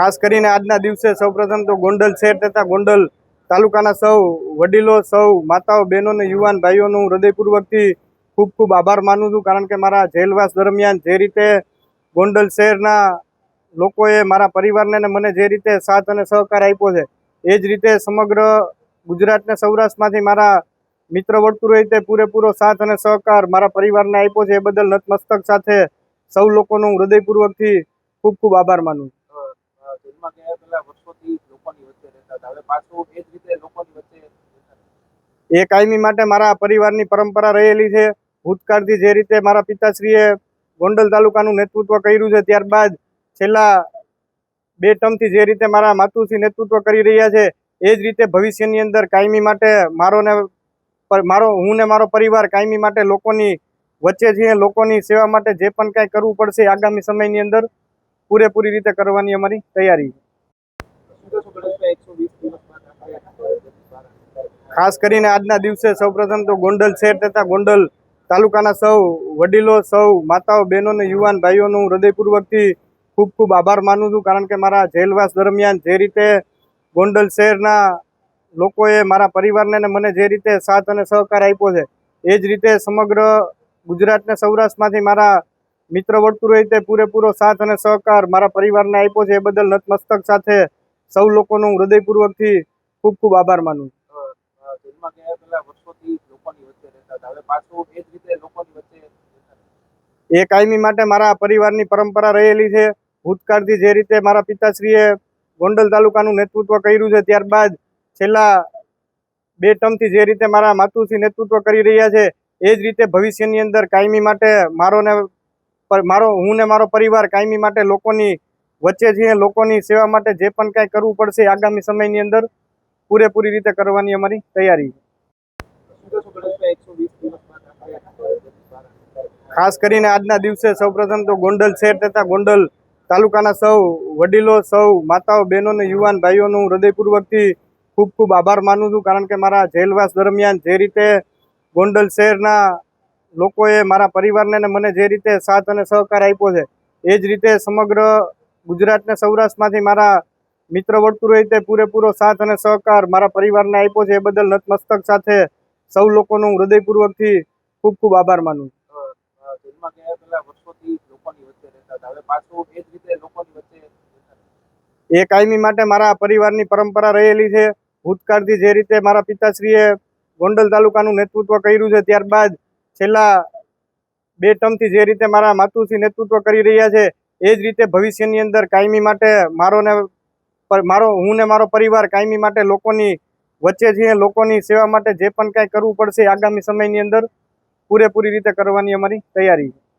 ખાસ કરીને આજના દિવસે સૌપ્રથમ તો ગોંડલ શહેર તથા ગોંડલ તાલુકાના સૌ વડીલો, સૌ માતાઓ, બહેનો અને યુવાન ભાઈઓનો હું હૃદયપૂર્વકથી ખૂબ ખૂબ આભાર માનું છું. કારણ કે મારા જેલવાસ દરમિયાન જે રીતે ગોંડલ શહેરના લોકોએ મારા પરિવારને અને મને જે રીતે સાથ અને સહકાર આપ્યો છે, એ જ રીતે સમગ્ર ગુજરાતને સૌરાષ્ટ્રમાંથી મારા મિત્ર વર્તુળોએ રીતે પૂરેપૂરો સાથ અને સહકાર મારા પરિવારને આપ્યો છે. એ બદલ નતમસ્તક સાથે સૌ લોકોનો હૃદયપૂર્વકથી ખૂબ ખૂબ આભાર માનું છું અ, જેલમાં ગયા પેલા વર્ષોથી લોકોની વચ્ચે રહેતા હતા હવે પાછું એ જ રીતે લોકોની વચ્ચે એ કાયમી માટે મારા પરિવારની પરંપરા રહેલી છે. ભૂતકાળથી જે રીતે મારા પિતાશ્રીએ ગોંડલ તાલુકાનું નેતૃત્વ કર્યું છે ત્યારબાદ છેલ્લા બે ટર્મથી જે રીતે મારા માતુશ્રી નેતૃત્વ કરી રહ્યા છે એ જ રીતે ભવિષ્યની અંદર કાયમી માટે મારો ને મારો હું ને મારો પરિવાર કાયમી માટે લોકોની વચ્ચે છીએ લોકોની સેવા માટે જે પણ કાંઈ કરવું પડશે આગામી સમયની અંદર પૂરેપૂરી રીતે કરવાની અમારી તૈયારી છે. ખાસ કરીને આજના દિવસે સૌપ્રથમ તો ગોંડલ શહેર તથા ગોંડલ તાલુકાના સૌ વડીલો, સૌ માતાઓ, બહેનો અને યુવાન ભાઈઓનો હું હૃદયપૂર્વકથી ખૂબ ખૂબ આભાર માનું છું. કારણ કે મારા જેલવાસ દરમિયાન જે રીતે ગોંડલ શહેરના લોકોએ મારા પરિવારને અને મને જે રીતે સાથ અને સહકાર આપ્યો છે, એ જ રીતે સમગ્ર ગુજરાતને સૌરાષ્ટ્રમાંથી મારા મિત્ર વર્તુળોએ રીતે પૂરેપૂરો સાથ અને સહકાર મારા પરિવારને આપ્યો છે. એ બદલ નતમસ્તક સાથે સૌ લોકોનો હૃદયપૂર્વકથી ખૂબ ખૂબ આભાર માનું છું અ, જેલમાં ગયા પેલા વર્ષોથી લોકોની વચ્ચે રહેતા હતા હવે એ એ કાયમી માટે મારા પરિવારની પરંપરા રહેલી છે. ભૂતકાળથી જે રીતે મારા પિતાશ્રીએ ગોંડલ તાલુકાનું નેતૃત્વ કર્યું છે, ત્યારબાદ છેલ્લા બે ટર્મથી જે રીતે મારા માતુશ્રી નેતૃત્વ કરી રહ્યા છે, એ જ રીતે ભવિષ્યની અંદર કાયમી માટે મારો ને મારો, હું ને મારો પરિવાર કાયમી માટે લોકોની વચ્ચે છીએ, લોકોની સેવા માટે જે પણ કાંઈ કરવું પડશે આગામી સમયની અંદર પૂરેપૂરી રીતે કરવાની અમારી તૈયારી છે. ખાસ કરીને આજના દિવસે સૌપ્રથમ તો ગોંડલ શહેર તથા ગોંડલ તાલુકાના સૌ વડીલો, સૌ માતાઓ બહેનો અને યુવાન ભાઈઓનો હૃદયપૂર્વકથી ખૂબ ખૂબ આભાર માનું છું. કારણ કે મારા જેલવાસ દરમિયાન જે રીતે ગોંડલ શહેરના લોકોએ મારા પરિવારને અને મને જે રીતે સાથ અને સહકાર આપ્યો છે, એ જ રીતે સમગ્ર ગુજરાતને સૌરાષ્ટ્રમાંથી મારા મિત્ર વર્તુળોએ રીતે પૂરેપૂરો સાથ અને સહકાર મારા પરિવારને આપ્યો છે. એ બદલ નતમસ્તક સાથે સૌ લોકોનો હૃદયપૂર્વકથી ખૂબ ખૂબ આભાર માનું છું. અ, ગયા પેલા વર્ષોથી લોકોની વચ્ચે રહેતા હતા. હવે પાછું એ જ રીતે લોકોની વચ્ચે એ કાયમી માટે મારા પરિવારની પરંપરા રહેલી છે. ભૂતકાળથી જે રીતે મારા પિતાશ્રીએ ગોંડલ તાલુકાનું નેતૃત્વ કર્યું છે ત્યારબાદ છેલ્લા બે ટર્મથી જે રીતે મારા માતુશ્રી નેતૃત્વ કરી રહ્યા છે એ જ રીતે ભવિષ્યની અંદર કાયમી માટે મારો ને મારો હું ને મારો પરિવાર કાયમી માટે લોકોની વચ્ચે છીએ લોકોની સેવા માટે જે પણ કાંઈ કરવું પડશે આગામી સમયની અંદર પૂરેપૂરી રીતે કરવાની અમારી તૈયારી છે.